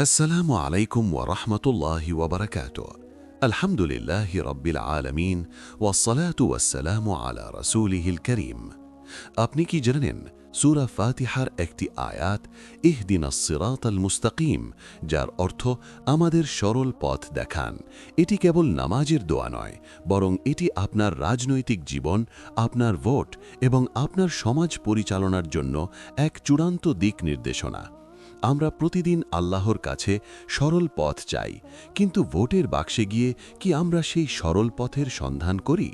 আসসালামু আলাইকুম ওরহমতুল্লাহ ওবরাকাত আলহামদুলিল্লাহ রব্বিল আলমিন ওয়াসালাত ওয়াসালাম আলা রসুলিহিল করিম আপনি কি জানেন, সুরা ফাতিহার একটি আয়াত ইহদিন সিরাত আল মুস্তাকিম যার অর্থ আমাদের সরল পথ দেখান। এটি কেবল নামাজের দোয়া নয়, বরং এটি আপনার রাজনৈতিক জীবন, আপনার ভোট এবং আপনার সমাজ পরিচালনার জন্য এক চূড়ান্ত দিক নির্দেশনা। আমরা প্রতিদিন আল্লাহর কাছে সরল পথ চাই, কিন্তু ভোটের বাক্সে গিয়ে কি আমরা সেই সরল পথের সন্ধান করি?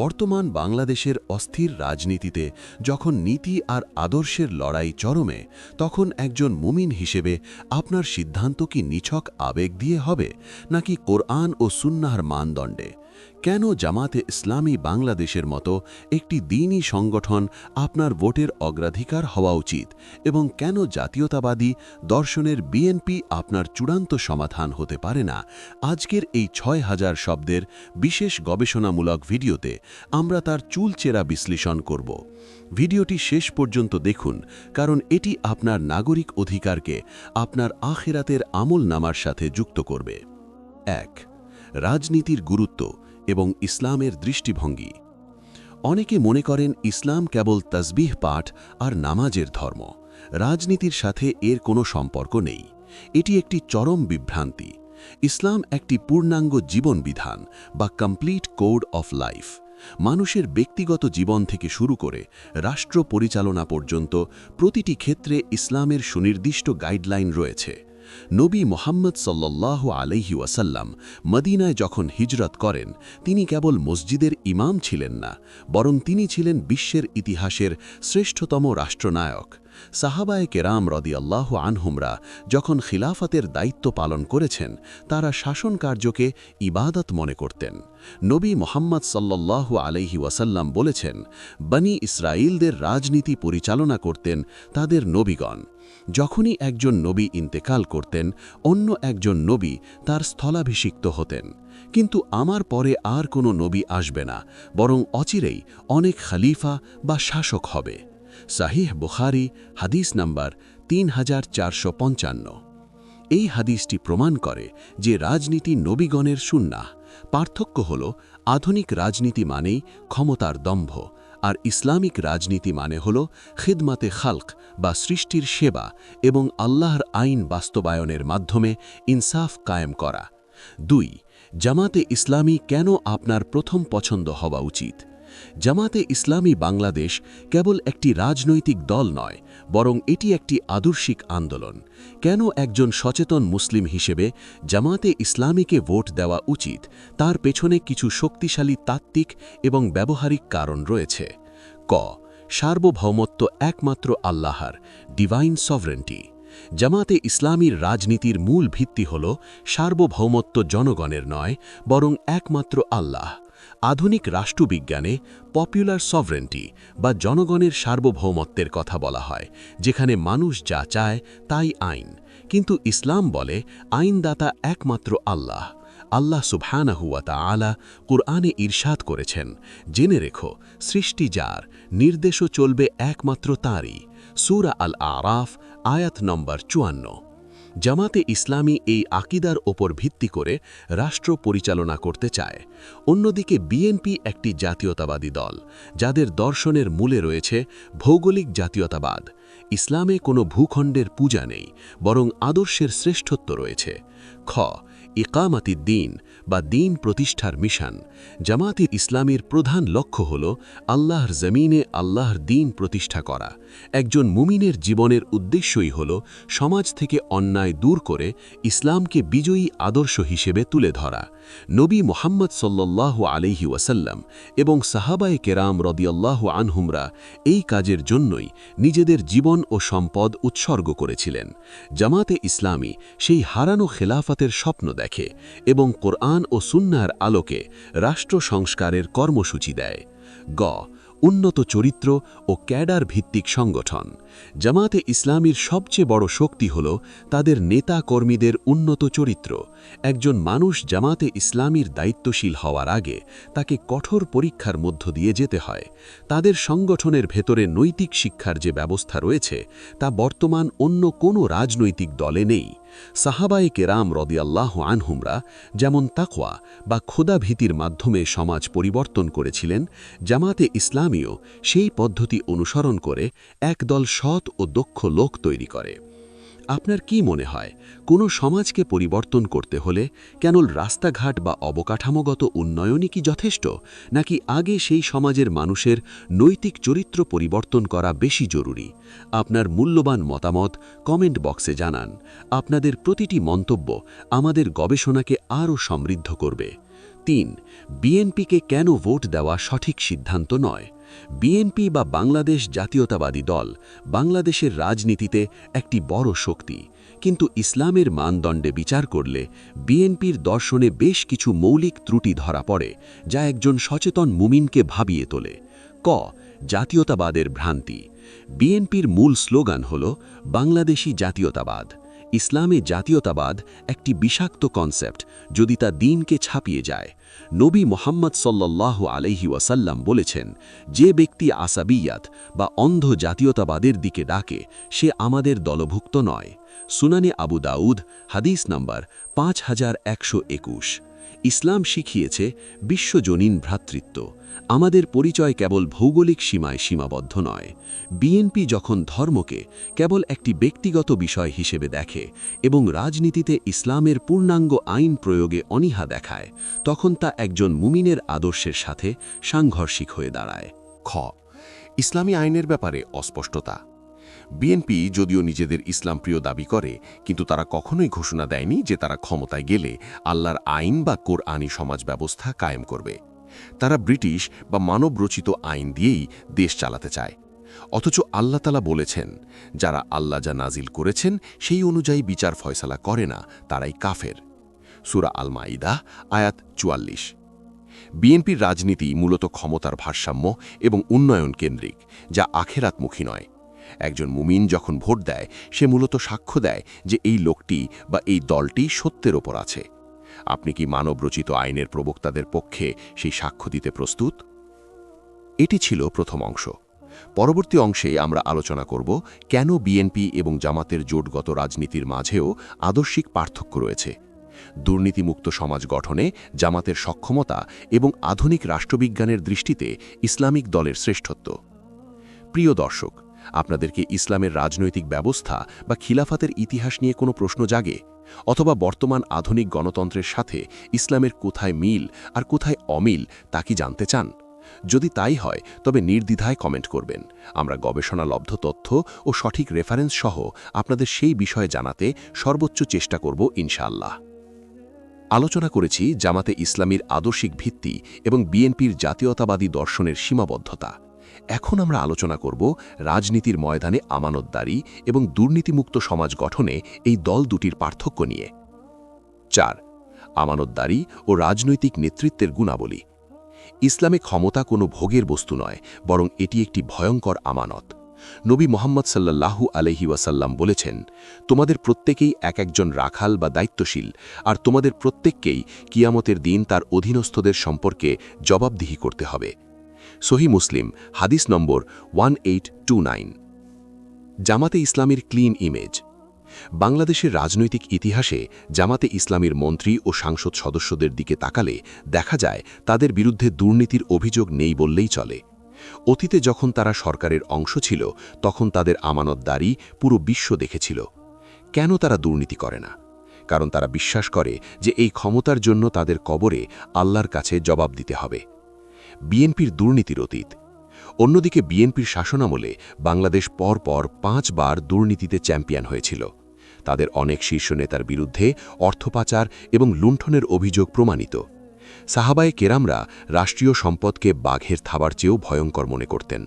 বর্তমান বাংলাদেশের অস্থির রাজনীতিতে যখন নীতি আর আদর্শের লড়াই চরমে, তখন একজন মুমিন হিসেবে আপনার সিদ্ধান্ত কি নিছক আবেগ দিয়ে হবে, নাকি কোরআন ও সুন্নাহর মানদণ্ডে? কেন জামাতে ইসলামী বাংলাদেশের মতো একটি দিনই সংগঠন আপনার ভোটের অগ্রাধিকার হওয়া উচিত? এবং কেন জাতীয়তাবাদী দর্শনের বিএনপি আপনার চূড়ান্ত সমাধান হতে পারে না? আজকের এই ছয় হাজার শব্দের বিশেষ গবেষণামূলক ভিডিওতে আমরা তার চুলচেরা বিশ্লেষণ করব। ভিডিওটি শেষ পর্যন্ত দেখুন, কারণ এটি আপনার নাগরিক অধিকারকে আপনার আখেরাতের আমল নামার সাথে যুক্ত করবে। এক, রাজনীতির গুরুত্ব। এবং ইসলামের দৃষ্টিভঙ্গি। অনেকে মনে করেন ইসলাম কেবল তসবিহ পাঠ আর নামাজের ধর্ম। রাজনীতির সাথে এর কোনো সম্পর্ক নেই। এটি একটি চরম বিভ্রান্তি। ইসলাম একটি পূর্ণাঙ্গ জীবন বিধান বা কমপ্লিট কোড অফ লাইফ মানুষের ব্যক্তিগত জীবন থেকে শুরু করে রাষ্ট্র পরিচালনা পর্যন্ত প্রতিটি ক্ষেত্রে ইসলামের সুনির্দিষ্ট গাইডলাইন রয়েছে। নবী মোহাম্মদ সাল্লাহ আলহি ওয়াসাল্লাম মদিনায় যখন হিজরত করেন, তিনি কেবল মসজিদের ইমাম ছিলেন না, বরং তিনি ছিলেন বিশ্বের ইতিহাসের শ্রেষ্ঠতম রাষ্ট্রনায়ক। সাহাবায়ে কেরাম রদি আল্লাহ আনহুমরা যখন খিলাফতের দায়িত্ব পালন করেছেন, তারা শাসন কার্যকে ইবাদত মনে করতেন। নবী মোহাম্মদ সাল্লাহ আলহি ওয়াসাল্লাম বলেছেন, বনি ইসরায়েলদের রাজনীতি পরিচালনা করতেন তাদের নবীগণ। যখনই একজন নবী ইন্তেকাল করতেন, অন্য একজন নবী তার স্থলাভিষিক্ত হতেন। কিন্তু আমার পরে আর কোনো নবী আসবে না, বরং অচিরেই অনেক খালিফা বা শাসক হবে। সাহিহ বুখারি, হাদিস নাম্বার তিন হাজার চারশো পঞ্চান্ন। এই হাদিসটি প্রমাণ করে যে রাজনীতি নবীগণের সুন্নাহ। পার্থক্য হল, আধুনিক রাজনীতি মানেই ক্ষমতার দম্ভ। আর ইসলামিক রাজনীতি মানে হল খিদমাতে খালক বা সৃষ্টির সেবা এবং আল্লাহর আইন বাস্তবায়নের মাধ্যমে ইনসাফ কায়েম করা। দুই, জামাতে ইসলামী কেন আপনার প্রথম পছন্দ হওয়া উচিত? জামাতে ইসলামী বাংলাদেশ কেবল একটি রাজনৈতিক দল নয় বরং এটি একটি আদর্শিক আন্দোলন। কেন একজন সচেতন মুসলিম হিসেবে জামাতে ইসলামীকে ভোট দেওয়া উচিত, তার পেছনে কিছু শক্তিশালী তাত্ত্বিক এবং ব্যবহারিক কারণ রয়েছে। ক, সার্বভৌমত্ব একমাত্র আল্লাহর ডিভাইন সভরেন্টি জামাতে ইসলামীর রাজনীতির মূল ভিত্তি হল সার্বভৌমত্ব জনগণের নয়, বরং একমাত্র আল্লাহ। আধুনিক রাষ্ট্রবিজ্ঞানে পপুলার সভরেন্টি বা জনগণের সার্বভৌমত্বের কথা বলা হয়, যেখানে মানুষ যা চায় তাই আইন। কিন্তু ইসলাম বলে আইনদাতা একমাত্র আল্লাহ। আল্লাহ সুবহানাহুয়া আলা কুরআনে ঈর্ষাদ করেছেন, জেনে রেখো, সৃষ্টি যার, নির্দেশও চলবে একমাত্র তাঁরই। সুরা আল আরাফ আয়াত নম্বর চুয়ান্ন। জামাতে ইসলামী এই আকিদার ওপর ভিত্তি করে রাষ্ট্র পরিচালনা করতে চায়। অন্যদিকে বিএনপি একটি জাতীয়তাবাদী দল, যাদের দর্শনের মূলে রয়েছে ভৌগোলিক জাতীয়তাবাদ। ইসলামে কোনো ভূখণ্ডের পূজা নেই, বরং আদর্শের শ্রেষ্ঠত্ব রয়েছে। খ, ইকামাতি দিন বা দিন প্রতিষ্ঠার মিশন। জামাতি ইসলামের প্রধান লক্ষ্য হল আল্লাহর জমিনে আল্লাহর দিন প্রতিষ্ঠা করা। একজন মুমিনের জীবনের উদ্দেশ্যই হল সমাজ থেকে অন্যায় দূর করে ইসলামকে বিজয়ী আদর্শ হিসেবে তুলে ধরা। নবী মোহাম্মদ সাল্লাহ আলহি ওয়াসাল্লাম এবং সাহাবায়ে কেরাম রদিয়াল্লাহ আনহুমরা এই কাজের জন্যই নিজেদের জীবন ও সম্পদ উৎসর্গ করেছিলেন। জামাতে ইসলামী সেই হারানো খেলাফতের স্বপ্ন দেখে এবং কোরআন ও সুন্নার আলোকে রাষ্ট্র সংস্কারের কর্মসূচি দেয়। গ, উন্নত চরিত্র ও ক্যাডার ভিত্তিক সংগঠন। জামাতে ইসলামীর সবচেয়ে বড় শক্তি হল তাদের নেতা কর্মীদের উন্নত চরিত্র। একজন মানুষ জামাতে ইসলামীর দায়িত্বশীল হওয়ার আগে তাকে কঠোর পরীক্ষার মধ্য দিয়ে যেতে হয়। তাদের সংগঠনের ভেতরে নৈতিক শিক্ষার যে ব্যবস্থা রয়েছে তা বর্তমান অন্য কোনো রাজনৈতিক দলে নেই। সাহাবায়ে কেরাম রদিয়াল্লাহ আনহুমরা যেমন তাকওয়া বা ক্ষুদাভীতির ভীতির মাধ্যমে সমাজ পরিবর্তন করেছিলেন, জামাতে ইসলামীও সেই পদ্ধতি অনুসরণ করে একদল সৎ ও দক্ষ লোক তৈরি করে। আপনার কি মনে হয়, কোনো সমাজকে পরিবর্তন করতে হলে কেবল রাস্তাঘাট বা অবকাঠামোগত উন্নয়নই কি যথেষ্ট, নাকি আগে সেই সমাজের মানুষের নৈতিক চরিত্র পরিবর্তন করা বেশি জরুরি? আপনার মূল্যবান মতামত কমেন্ট বক্সে জানান। আপনাদের প্রতিটি মন্তব্য আমাদের গবেষণাকে আরও সমৃদ্ধ করবে। তিন, বিএনপিকে কেন ভোট দেওয়া সঠিক সিদ্ধান্ত নয়? বিএনপি বা বাংলাদেশ জাতীয়তাবাদী দল বাংলাদেশের রাজনীতিতে একটি বড় শক্তি। কিন্তু ইসলামের মানদণ্ডে বিচার করলে বিএনপির দর্শনে বেশ কিছু মৌলিক ত্রুটি ধরা পড়ে, যা একজন সচেতন মুমিনকে ভাবিয়ে তোলে। ক, জাতীয়তাবাদের ভ্রান্তি। বিএনপির মূল স্লোগান হল, বাংলাদেশি জাতীয়তাবাদ। ইসলামে জাতীয়তাবাদ একটি বিষাক্ত কনসেপ্ট যদি তা দিনকে ছাপিয়ে যায়। নবী মোহাম্মদ সল্লাহ আলহি ওয়াসাল্লাম বলেছেন, যে ব্যক্তি আসাবিয়াত বা অন্ধ জাতীয়তাবাদের দিকে ডাকে, সে আমাদের দলভুক্ত নয়। সুনানে আবু দাউদ, হাদিস নম্বর পাঁচ হাজার একশো একুশ। ইসলাম শিখিয়েছে বিশ্বজনীন ভ্রাতৃত্ব। আমাদের পরিচয় কেবল ভৌগোলিক সীমায় সীমাবদ্ধ নয়। বিএনপি যখন ধর্মকে কেবল একটি ব্যক্তিগত বিষয় হিসেবে দেখে এবং রাজনীতিতে ইসলামের পূর্ণাঙ্গ আইন প্রয়োগে অনীহা দেখায়, তখন তা একজন মুমিনের আদর্শের সাথে সাংঘর্ষিক হয়ে দাঁড়ায়। খ. ইসলামী আইনের ব্যাপারে অস্পষ্টতা। বিএনপি যদিও নিজেদের ইসলাম প্রিয় দাবি করে, কিন্তু তারা কখনোই ঘোষণা দেয়নি যে তারা ক্ষমতায় গেলে আল্লাহর আইন বা কোরআনী সমাজ ব্যবস্থা কায়েম করবে। তারা ব্রিটিশ বা মানবরচিত আইন দিয়েই দেশ চালাতে চায়। অথচ আল্লাহ তালা বলেছেন, যারা আল্লাহ যা নাজিল করেছেন সেই অনুযায়ী বিচার ফয়সালা করে না, তারাই কাফের। সুরা আল মাইদা আয়াত চুয়াল্লিশ। বিএনপির রাজনীতি মূলত ক্ষমতার ভারসাম্য এবং উন্নয়ন কেন্দ্রিক, যা আখেরাতমুখী নয়। একজন মুমিন যখন ভোট দেয়, সে মূলত সাক্ষ্য দেয় যে এই লোকটি বা এই দলটি সত্যের ওপর আছে। আপনি কি মানবরচিত আইনের প্রবক্তাদের পক্ষে সেই সাক্ষ্য দিতে প্রস্তুত? এটি ছিল প্রথম অংশ। পরবর্তী অংশে আমরা আলোচনা করব কেন বিএনপি এবং জামাতের জোটগত রাজনীতির মাঝেও আদর্শিক পার্থক্য রয়েছে। দুর্নীতিমুক্ত সমাজ গঠনে জামাতের সক্ষমতা এবং আধুনিক রাষ্ট্রবিজ্ঞানের দৃষ্টিতে ইসলামিক দলের শ্রেষ্ঠত্ব। প্রিয় দর্শক আপনাদেরকে ইসলামের রাজনৈতিক ব্যবস্থা বা খিলাফাতের ইতিহাস নিয়ে কোনো প্রশ্ন জাগে, অথবা বর্তমান আধুনিক গণতন্ত্রের সাথে ইসলামের কোথায় মিল আর কোথায় অমিল তা কি জানতে চান? যদি তাই হয়, তবে নির্দ্বিধায় কমেন্ট করবেন। আমরা গবেষণালব্ধ তথ্য ও সঠিক রেফারেন্স সহ আপনাদের সেই বিষয়ে জানাতে সর্বোচ্চ চেষ্টা করব ইনশাআল্লাহ। আলোচনা করেছি জামাতে ইসলামীর আদর্শিক ভিত্তি এবং বিএনপির জাতীয়তাবাদী দর্শনের সীমাবদ্ধতা। এখন আমরা আলোচনা করব রাজনীতির ময়দানে আমানতদারি এবং দুর্নীতিমুক্ত সমাজ গঠনে এই দল দুটির পার্থক্য নিয়ে। চার, আমানতদারি ও রাজনৈতিক নেতৃত্বের গুণাবলী। ইসলামে ক্ষমতা কোনো ভোগের বস্তু নয়, বরং এটি একটি ভয়ঙ্কর আমানত। নবী মোহাম্মদ সাল্লাল্লাহু আলহি ওয়াসাল্লাম বলেছেন, তোমাদের প্রত্যেকেই এক একজন রাখাল বা দায়িত্বশীল, আর তোমাদের প্রত্যেককেই কিয়ামতের দিন তার অধীনস্থদের সম্পর্কে জবাবদিহি করতে হবে। সহি মুসলিম, হাদিস নম্বর ওয়ান জামাতে ইসলামের ক্লিন ইমেজ। বাংলাদেশের রাজনৈতিক ইতিহাসে জামাতে ইসলামীর মন্ত্রী ও সাংসদ সদস্যদের দিকে তাকালে দেখা যায়, তাদের বিরুদ্ধে দুর্নীতির অভিযোগ নেই বললেই চলে। অতীতে যখন তারা সরকারের অংশ ছিল, তখন তাদের আমানতদারি পুরো বিশ্ব দেখেছিল। কেন তারা দুর্নীতি করে না? কারণ তারা বিশ্বাস করে যে এই ক্ষমতার জন্য তাদের কবরে আল্লাহর কাছে জবাব দিতে হবে। বিএনপির দুর্নীতির অতীত। অন্যদিকে বিএনপির শাসনামলে বাংলাদেশ পরপর পাঁচবার দুর্নীতিতে চ্যাম্পিয়ন হয়েছিল। তাদের অনেক শীর্ষ নেতার বিরুদ্ধে অর্থপাচার এবং লুণ্ঠনের অভিযোগ প্রমাণিত। সাহাবায়ে কেরামরা রাষ্ট্রীয় সম্পদকে বাঘের থাবার চেয়েও ভয়ঙ্কর মনে করতেন।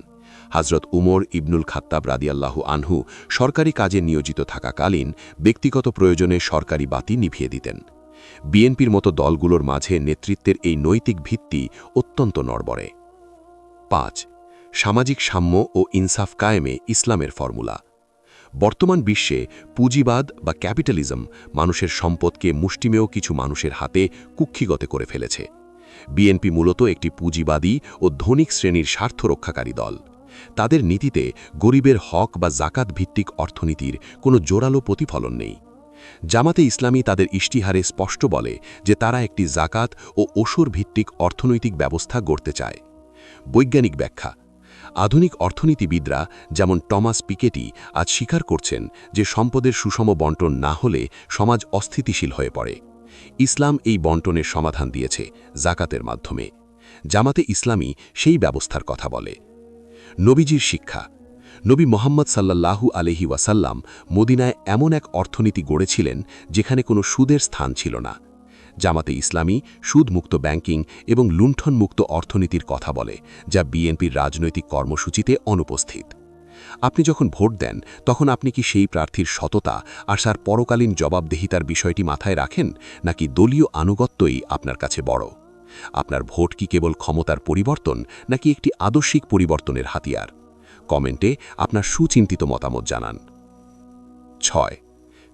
হজরত উমর ইবনুল খাত্তাব রাদিয়াল্লাহু আনহু সরকারি কাজে নিয়োজিত থাকাকালীন ব্যক্তিগত প্রয়োজনে সরকারি বাতি নিভিয়ে দিতেন। বিএনপির মতো দলগুলোর মাঝে নেতৃত্বের এই নৈতিক ভিত্তি অত্যন্ত নড়বড়ে। পাঁচ, সামাজিক সাম্য ও ইনসাফ কায়েমে ইসলামের ফর্মুলা। বর্তমান বিশ্বে পুঁজিবাদ বা ক্যাপিটালিজম মানুষের সম্পদকে মুষ্টিমেয় কিছু মানুষের হাতে কুক্ষিগত করে ফেলেছে। বিএনপি মূলত একটি পুঁজিবাদী ও ধনিক শ্রেণির স্বার্থ রক্ষাকারী দল। তাদের নীতিতে গরিবের হক বা জাকাত ভিত্তিক অর্থনীতির কোনো জোরালো প্রতিফলন নেই। জামাতে ইসলামী তাদের ইশতিহারে স্পষ্ট বলে যে তারা একটি জাকাত ও ওসর ভিত্তিক অর্থনৈতিক ব্যবস্থা গড়তে চায়। বৈজ্ঞানিক ব্যাখ্যা, আধুনিক অর্থনীতিবিদরা যেমন টমাস পিকেটি আজ স্বীকার করছেন যে সম্পদের সুষম বন্টন না হলে সমাজ অস্থিতিশীল হয়ে পড়ে। ইসলাম এই বন্টনের সমাধান দিয়েছে জাকাতের মাধ্যমে। জামাতে ইসলামী সেই ব্যবস্থার কথা বলে। নবীজির শিক্ষা নবী মোহাম্মদ সাল্লাল্লাহু আলহি ওয়াসাল্লাম মদিনায় এমন এক অর্থনীতি গড়েছিলেন যেখানে কোনো সুদের স্থান ছিল না। জামাতে ইসলামী, সুদমুক্ত ব্যাংকিং এবং লুণ্ঠনমুক্ত অর্থনীতির কথা বলে, যা বিএনপির রাজনৈতিক কর্মসূচিতে অনুপস্থিত। আপনি যখন ভোট দেন, তখন আপনি কি সেই প্রার্থীর সততা আর সার পরকালীন জবাবদেহিতার বিষয়টি মাথায় রাখেন, নাকি দলীয় আনুগত্যই আপনার কাছে বড়? আপনার ভোট কি কেবল ক্ষমতার পরিবর্তন, নাকি একটি আদর্শিক পরিবর্তনের হাতিয়ার? কমেন্টে আপনার সুচিন্তিত মতামত জানান। ছয়,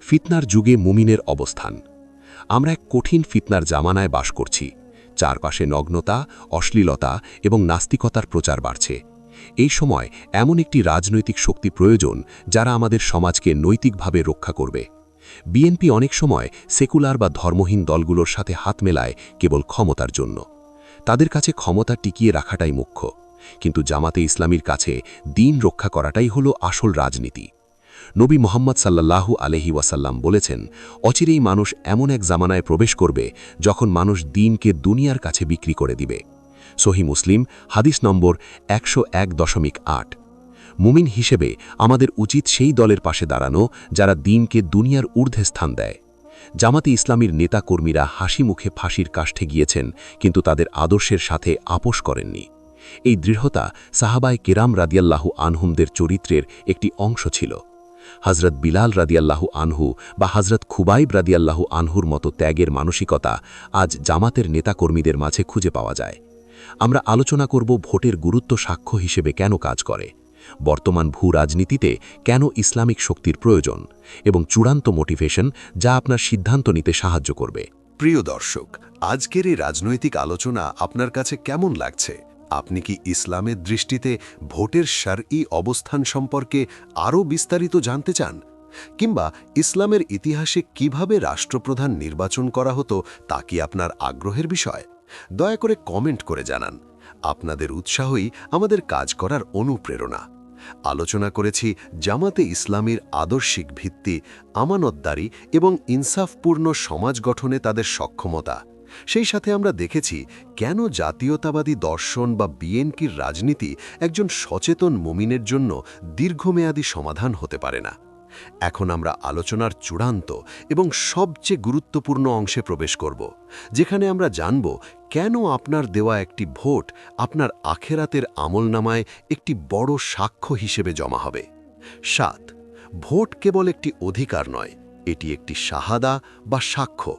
ফিতনার যুগে মুমিনের অবস্থান। আমরা এক কঠিন ফিতনার জামানায় বাস করছি। চারপাশে নগ্নতা, অশ্লীলতা এবং নাস্তিকতার প্রচার বাড়ছে। এই সময় এমন একটি রাজনৈতিক শক্তি প্রয়োজন যারা আমাদের সমাজকে নৈতিকভাবে রক্ষা করবে। বিএনপি অনেক সময় সেকুলার বা ধর্মহীন দলগুলোর সাথে হাত মেলায় কেবল ক্ষমতার জন্য। তাদের কাছে ক্ষমতা টিকিয়ে রাখাটাই মুখ্য। কিন্তু জামাতে ইসলামীর কাছে দিন রক্ষা করাটাই হলো আসল রাজনীতি। নবী মোহাম্মদ সাল্লাল্লাহু আলহি ওয়াসাল্লাম বলেছেন, অচিরেই মানুষ এমন এক জামানায় প্রবেশ করবে যখন মানুষ দিনকে দুনিয়ার কাছে বিক্রি করে দিবে। সহি মুসলিম, হাদিস নম্বর একশো এক দশমিক আট। মুমিন হিসেবে আমাদের উচিত সেই দলের পাশে দাঁড়ানো যারা দিনকে দুনিয়ার ঊর্ধ্বে স্থান দেয়। জামাতে ইসলামীর নেতাকর্মীরা হাসি মুখে ফাঁসির কাষ্ঠে গিয়েছেন, কিন্তু তাদের আদর্শের সাথে আপোষ করেননি। এই দৃঢ়তা সাহাবায় কেরাম রাদিয়াল্লাহু আনহুমদের চরিত্রের একটি অংশ ছিল। হজরত বিলাল রাদিয়াল্লাহু আনহু বা হজরত খুবাইব রাদিয়াল্লাহু আনহুর মতো ত্যাগের মানসিকতা আজ জামাতের নেতাকর্মীদের মাঝে খুঁজে পাওয়া যায়। আমরা আলোচনা করব ভোটের গুরুত্ব সাক্ষ্য হিসেবে কেন কাজ করে, বর্তমান ভূ রাজনীতিতে কেন ইসলামিক শক্তির প্রয়োজন এবং চূড়ান্ত মোটিভেশন যা আপনার সিদ্ধান্ত নিতে সাহায্য করবে। প্রিয় দর্শক, আজকের এই রাজনৈতিক আলোচনা আপনার কাছে কেমন লাগছে? আপনি কি ইসলামের দৃষ্টিতে ভোটের সারই অবস্থান সম্পর্কে আরও বিস্তারিত জানতে চান? কিংবা ইসলামের ইতিহাসে কীভাবে রাষ্ট্রপ্রধান নির্বাচন করা হতো তা কি আপনার আগ্রহের বিষয়? দয়া করে কমেন্ট করে জানান। আপনাদের উৎসাহই আমাদের কাজ করার অনুপ্রেরণা। আলোচনা করেছি জামাতে ইসলামীর আদর্শিক ভিত্তি, আমানতদারি এবং ইনসাফপূর্ণ সমাজ গঠনে তাদের সক্ষমতা। সেই সাথে আমরা দেখেছি কেন জাতীয়তাবাদী দর্শন বা বিএনপির রাজনীতি একজন সচেতন মুমিনের জন্য দীর্ঘমেয়াদী সমাধান হতে পারে না। এখন আমরা আলোচনার চূড়ান্ত এবং সবচেয়ে গুরুত্বপূর্ণ অংশে প্রবেশ করব, যেখানে আমরা জানব কেন আপনার দেওয়া একটি ভোট আপনার আখেরাতের আমলনামায় একটি বড় সাক্ষ্য হিসেবে জমা হবে। সাত, ভোট কেবল একটি অধিকার নয়, এটি একটি শাহাদা বা সাক্ষ্য।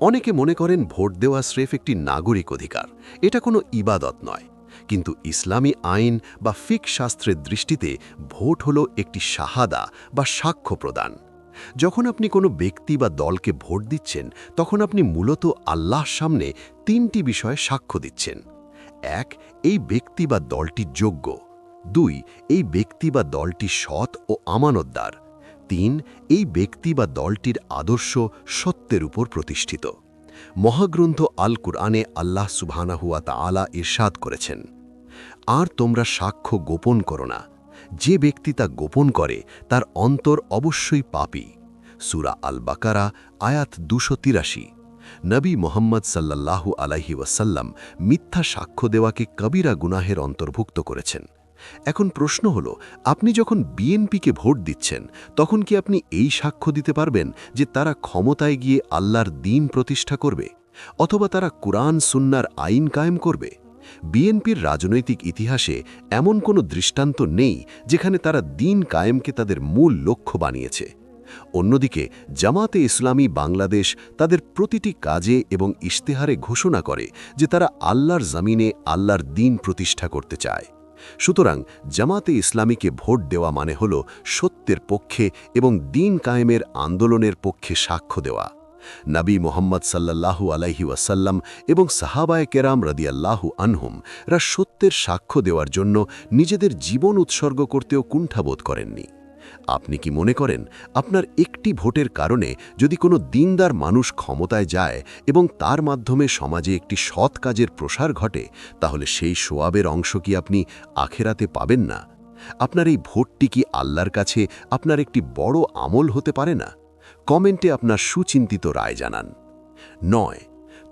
অনেকে মনে করেন ভোট দেওয়া স্রেফ একটি নাগরিক অধিকার। এটা কোনো ইবাদত নয়। কিন্তু ইসলামী আইন বা ফিক শাস্ত্রের দৃষ্টিতে ভোট হল একটি শাহাদা বা সাক্ষ্য প্রদান। যখন আপনি কোনো ব্যক্তি বা দলকে ভোট দিচ্ছেন, তখন আপনি মূলত আল্লাহর সামনে তিনটি বিষয়ে সাক্ষ্য দিচ্ছেন। এক, এই ব্যক্তি বা দলটি যোগ্য। দুই, এই ব্যক্তি বা দলটি সৎ ও আমানতদার। তিন এই ব্যক্তি বা দলটির আদর্শ সত্যের উপর প্রতিষ্ঠিত। মহাগ্রন্থ আল কুরআনে আল্লাহ সুবহানাহুয়া তাআলা ইরশাদ করেছেন, আর তোমরা সাক্ষ্য গোপন করো না। যে ব্যক্তি তা গোপন করে, তার অন্তর অবশ্যই পাপী। সুরা আল বাকারা আয়াত দুশো তিরাশি। নবী মোহাম্মদ সাল্লাল্লাহু আলাইহি ওয়াসাল্লাম মিথ্যা সাক্ষ্য দেওয়াকে কবিরা গুনাহের অন্তর্ভুক্ত করেছেন। এখন প্রশ্ন হল, আপনি যখন বিএনপিকে ভোট দিচ্ছেন, তখন কি আপনি এই সাক্ষ্য দিতে পারবেন যে তারা ক্ষমতায় গিয়ে আল্লাহর দিন প্রতিষ্ঠা করবে? অথবা তারা কুরআন, সুন্নার আইন কায়েম করবে? বিএনপির রাজনৈতিক ইতিহাসে এমন কোনো দৃষ্টান্ত নেই যেখানে তারা দিন কায়েমকে তাদের মূল লক্ষ্য বানিয়েছে। অন্যদিকে, জামাতে ইসলামী বাংলাদেশ তাদের প্রতিটি কাজে এবং ইশতেহারে ঘোষণা করে যে তারা আল্লাহর জামিনে আল্লাহর দিন প্রতিষ্ঠা করতে চায়। সুতরাং জামাতে ইসলামীকে ভোট দেওয়া মানে হল সত্যের পক্ষে এবং দিন কায়েমের আন্দোলনের পক্ষে সাক্ষ্য দেওয়া। নাবী মোহাম্মদ সাল্লাহু আলাইহি ওয়াসাল্লাম এবং সাহাবায় কেরাম রদিয়াল্লাহু আনহুম রা সত্যের সাক্ষ্য দেওয়ার জন্য নিজেদের জীবন উৎসর্গ করতেও কুণ্ঠাবোধ করেননি। আপনি কি মনে করেন আপনার একটি ভোটের কারণে যদি কোনো দিনদার মানুষ ক্ষমতায় যায় এবং তার মাধ্যমে সমাজে একটি সৎ কাজের প্রসার ঘটে, তাহলে সেই সোয়াবের অংশ কি আপনি আখেরাতে পাবেন না? আপনার এই ভোটটি কি আল্লাহর কাছে আপনার একটি বড় আমল হতে পারে না? কমেন্টে আপনার সুচিন্তিত রায় জানান। নয়,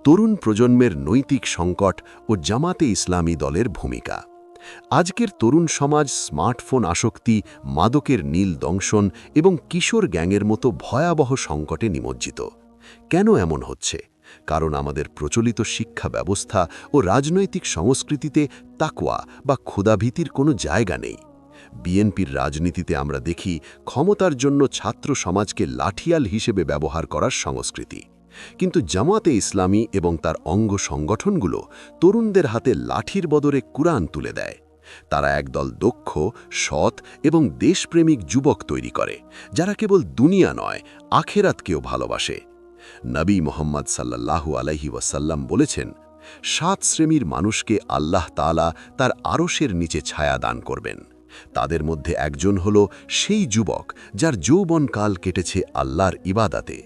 তরুণ প্রজন্মের নৈতিক সংকট ও জামাতে ইসলামী দলের ভূমিকা। আজকের তরুণ সমাজ স্মার্টফোন আসক্তি, মাদকের নীল দংশন এবং কিশোর গ্যাংয়ের মতো ভয়াবহ সংকটে নিমজ্জিত। কেন এমন হচ্ছে? কারণ আমাদের প্রচলিত শিক্ষা ব্যবস্থা ও রাজনৈতিক সংস্কৃতিতে তাকওয়া বা ক্ষুদাভীতির কোনো জায়গা নেই। বিএনপির রাজনীতিতে আমরা দেখি ক্ষমতার জন্য ছাত্র সমাজকে লাঠিয়াল হিসেবে ব্যবহার করার সংস্কৃতি। কিন্তু জামাতে ইসলামী এবং তার অঙ্গ সংগঠনগুলো তরুণদের হাতে লাঠির বদরে কুরআন তুলে দেয়। তারা একদল দক্ষ, সৎ এবং দেশপ্রেমিক যুবক তৈরি করে, যারা কেবল দুনিয়া নয়, আখেরাতকেও ভালোবাসে। নবী মোহাম্মদ সাল্লাল্লাহু আলাইহি ওয়াসাল্লাম বলেছেন, সাত শ্রেণির মানুষকে আল্লাহ তাআলা তার আরশের নিচে ছায়া দান করবেন। তাদের মধ্যে একজন হল সেই যুবক যার যৌবনকাল কেটেছে আল্লাহর ইবাদাতে।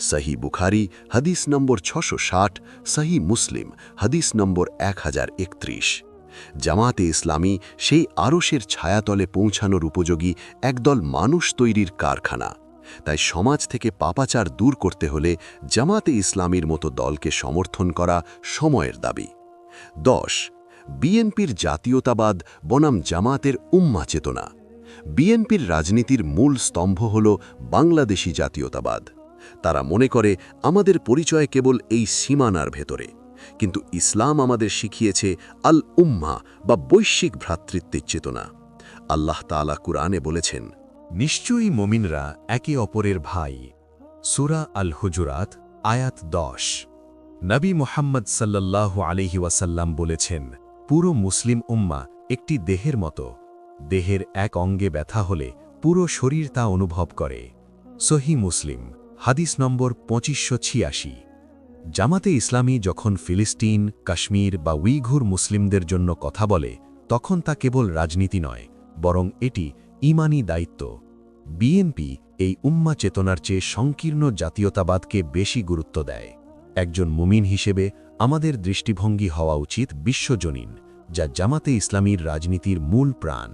সহি বুখারি, হাদিস নম্বর ছশো ষাট, সহি মুসলিম, হাদিস নম্বর এক হাজার একত্রিশ। জামাতে ইসলামী সেই আরশের ছায়াতলে পৌঁছানোর উপযোগী একদল মানুষ তৈরির কারখানা। তাই সমাজ থেকে পাপাচার দূর করতে হলে জামাতে ইসলামীর মতো দলকে সমর্থন করা সময়ের দাবি। দশ, বিএনপির জাতীয়তাবাদ বনাম জামাতের উম্মা চেতনা। বিএনপির রাজনীতির মূল স্তম্ভ হল বাংলাদেশি জাতীয়তাবাদ। তারা মনে করে আমাদের পরিচয় কেবল এই সীমানার ভেতরে। কিন্তু ইসলাম আমাদের শিখিয়েছে আল উম্মা বা বৈশ্বিক ভ্রাতৃত্বের চেতনা। আল্লাহ তাআলা কুরআনে বলেছেন, নিশ্চয়ই মমিনরা একে অপরের ভাই। সুরা আল হুজুরাত আয়াত দশ। নবী মোহাম্মদ সাল্লাল্লাহু আলহি ওয়াসাল্লাম বলেছেন, পুরো মুসলিম উম্মা একটি দেহের মতো। দেহের এক অঙ্গে ব্যথা হলে পুরো শরীর তা অনুভব করে। সহি মুসলিম। হাদিস নম্বর পঁচিশশো ছিয়াশি। জামাতে ইসলামী যখন ফিলিস্তিন, কাশ্মীর বা উইঘুর মুসলিমদের জন্য কথা বলে, তখন তা কেবল রাজনীতি নয়, বরং এটি ইমানি দায়িত্ব। বিএনপি এই উম্মা চেতনার চেয়ে সংকীর্ণ জাতীয়তাবাদকে বেশি গুরুত্ব দেয়। একজন মুমিন হিসেবে আমাদের দৃষ্টিভঙ্গি হওয়া উচিত বিশ্বজনীন, যা জামাতে ইসলামীর রাজনীতির মূল প্রাণ।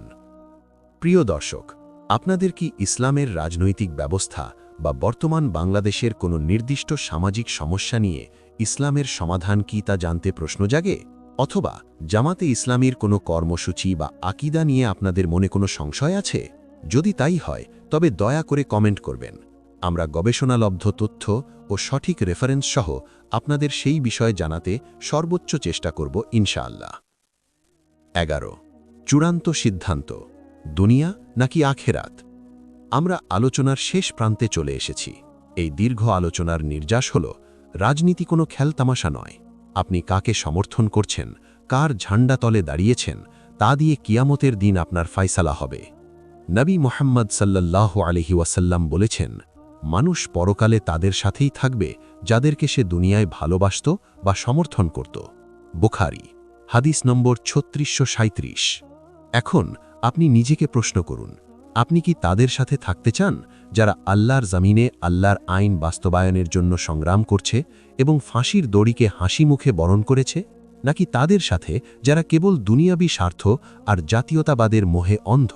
প্রিয় দর্শক, আপনাদের কি ইসলামের রাজনৈতিক ব্যবস্থা বা বর্তমান বাংলাদেশের কোনো নির্দিষ্ট সামাজিক সমস্যা নিয়ে ইসলামের সমাধান কি তা জানতে প্রশ্ন জাগে? অথবা জামাতে ইসলামীর কোনো কর্মসূচি বা আকিদা নিয়ে আপনাদের মনে কোনো সংশয় আছে? যদি তাই হয়, তবে দয়া করে কমেন্ট করবেন। আমরা গবেষণালব্ধ তথ্য ও সঠিক রেফারেন্স সহ আপনাদের সেই বিষয়ে জানাতে সর্বোচ্চ চেষ্টা করব ইনশাআল্লাহ। এগারো। চূড়ান্ত সিদ্ধান্ত। দুনিয়া নাকি আখেরাত? আমরা আলোচনার শেষ প্রান্তে চলে এসেছি। এই দীর্ঘ আলোচনার নির্যাস হল, রাজনীতি কোনো খেলতামাশা নয়। আপনি কাকে সমর্থন করছেন, কার ঝান্ডা তলে দাঁড়িয়েছেন, তা দিয়ে কিয়ামতের দিন আপনার ফাইসালা হবে। নবী মোহাম্মদ সাল্লাল্লাহ আলহি ওয়াসাল্লাম বলেছেন, মানুষ পরকালে তাদের সাথেই থাকবে, যাদেরকে সে দুনিয়ায় ভালোবাসত বা সমর্থন করত। বুখারি, হাদিস নম্বর ছত্রিশশো এখন আপনি নিজেকে প্রশ্ন করুন আপনি কি তাদের সাথে থাকতে চান, যারা আল্লাহর জামিনে আল্লাহর আইন বাস্তবায়নের জন্য সংগ্রাম করছে এবং ফাঁসির দড়িকে হাসি মুখে বরণ করেছে? নাকি তাদের সাথে, যারা কেবল দুনিয়াবি স্বার্থ আর জাতীয়তাবাদের মোহে অন্ধ?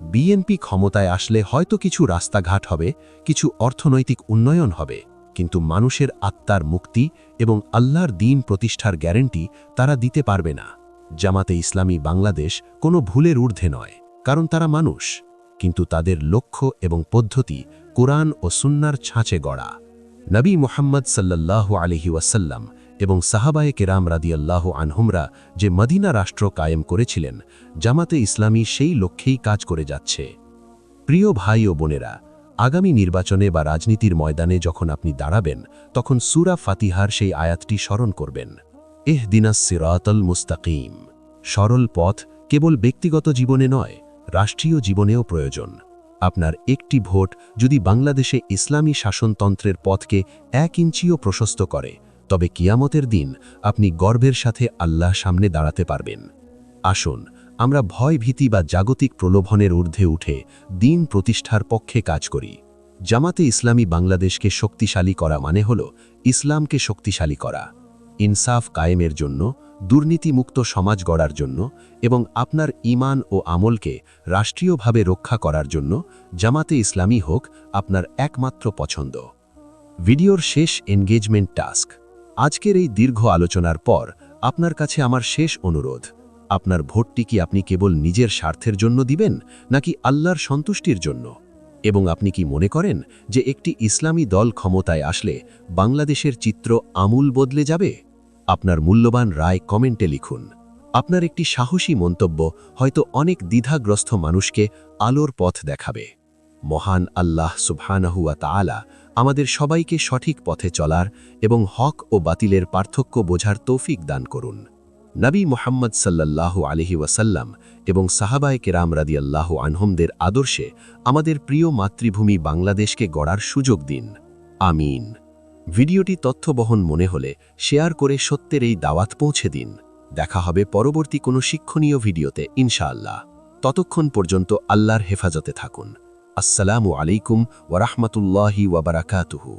বিএনপি ক্ষমতায় আসলে হয়তো কিছু রাস্তাঘাট হবে, কিছু অর্থনৈতিক উন্নয়ন হবে, কিন্তু মানুষের আত্মার মুক্তি এবং আল্লাহর দিন প্রতিষ্ঠার গ্যারেন্টি তারা দিতে পারবে না। জামাতে ইসলামী বাংলাদেশ কোনো ভুলের ঊর্ধ্বে নয়, কারণ তারা মানুষ। কিন্তু তাদের লক্ষ্য এবং পদ্ধতি কোরআন ও সুন্নার ছাঁচে গড়া। নবী মোহাম্মদ সাল্লাহ আলহি ওয়াসাল্লাম এবং সাহাবায়ে কেরাম রাদিয়াল্লাহ আনহুমরা যে মদিনা রাষ্ট্র কায়েম করেছিলেন, জামাতে ইসলামী সেই লক্ষ্যেই কাজ করে যাচ্ছে। প্রিয় ভাই ও বোনেরা, আগামী নির্বাচনে বা রাজনীতির ময়দানে যখন আপনি দাঁড়াবেন, তখন সুরা ফাতিহার সেই আয়াতটি স্মরণ করবেন। এহ দিনাস সিরাতল মুস্তাকিম। সরল পথ কেবল ব্যক্তিগত জীবনে নয় রাষ্ট্রীয় জীবনেও প্রয়োজন। আপনার একটি ভোট যদি বাংলাদেশে ইসলামী শাসনতন্ত্রের পথকে এক ইঞ্চিও প্রশস্ত করে, তবে কিয়ামতের দিন আপনি গর্বের সাথে আল্লাহ সামনে দাঁড়াতে পারবেন। আসুন, আমরা ভয় ভীতি বা জাগতিক প্রলোভনের ঊর্ধ্বে উঠে দিন প্রতিষ্ঠার পক্ষে কাজ করি। জামাতে ইসলামী বাংলাদেশকে শক্তিশালী করা মানে হল ইসলামকে শক্তিশালী করা। ইনসাফ কায়েমের জন্য দুর্নীতিমুক্ত সমাজ গড়ার জন্য এবং আপনার ইমান ও আমলকে রাষ্ট্রীয়ভাবে রক্ষা করার জন্য জামাতে ইসলামী হোক আপনার একমাত্র পছন্দ। ভিডিওর শেষ এনগেজমেন্ট টাস্ক। আজকের এই দীর্ঘ আলোচনার পর আপনার কাছে আমার শেষ অনুরোধ। আপনার ভোটটি কি আপনি কেবল নিজের স্বার্থের জন্য দিবেন, নাকি আল্লাহর সন্তুষ্টির জন্য? এবং আপনি কি মনে করেন যে একটি ইসলামী দল ক্ষমতায় আসলে বাংলাদেশের চিত্র আমূল বদলে যাবে? আপনার মূল্যবান রায় কমেন্টে লিখুন। আপনার একটি সাহসী মন্তব্য হয়তো অনেক দ্বিধাগ্রস্ত মানুষকে আলোর পথ দেখাবে। মহান আল্লাহ সুবহানাহুয়া তাআলা আমাদের সবাইকে সঠিক পথে চলার এবং হক ও বাতিলের পার্থক্য বোঝার তৌফিক দান করুন। নবী মোহাম্মদ সাল্লাল্লাহু আলহি ওয়াসাল্লাম এবং সাহাবায় কেরাম রাদিয়াল্লাহ আনহমদের আদর্শে আমাদের প্রিয় মাতৃভূমি বাংলাদেশকে গড়ার সুযোগ দিন। আমিন। ভিডিওটি তথ্যবহন মনে হলে শেয়ার করে সত্যের এই দাওয়াত পৌঁছে দিন। দেখা হবে পরবর্তী কোনো শিক্ষণীয় ভিডিওতে, ইনশাআল্লাহ। ততক্ষণ পর্যন্ত আল্লাহর হেফাজতে থাকুন। আসসালামু আলাইকুম ওরহমতুল্লাহি ওয়াবারাকাতুহু